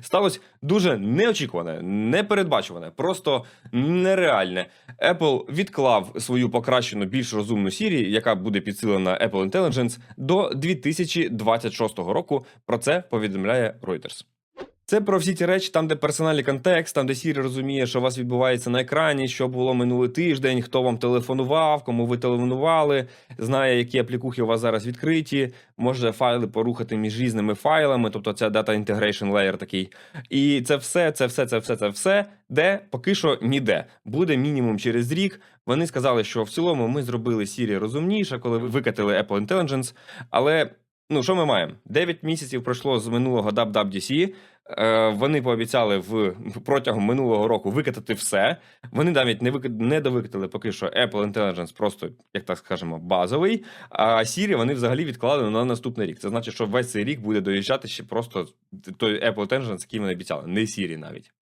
сталося дуже неочікуване, непередбачуване, просто нереальне. Apple відклав свою покращену більш розумну Siri, яка буде підсилена Apple Intelligence, до 2026 року. Про це повідомляє Reuters. Це про всі ті речі, там, де персональний контекст, там, де Сірі розуміє, що у вас відбувається на екрані, що було минулий тиждень, хто вам телефонував, кому ви телефонували, знає, які аплікухи у вас зараз відкриті, може файли порухати між різними файлами, тобто це Data Integration Layer такий. І це все, це все, це все, це все, де поки що ніде. Буде мінімум через рік. Вони сказали, що в цілому ми зробили Siri розумніше, коли ви викатили Apple Intelligence, але. Ну, що ми маємо? 9 місяців пройшло з минулого WWDC. Е, вони пообіцяли в протягом минулого року викатати все. Вони навіть не вик... не довикатили поки що Apple Intelligence, просто як так скажемо, базовий. А Siri вони взагалі відклали на наступний рік. Це значить, що весь цей рік буде доїжджати ще просто той Apple Intelligence, який вони обіцяли, не Siri навіть.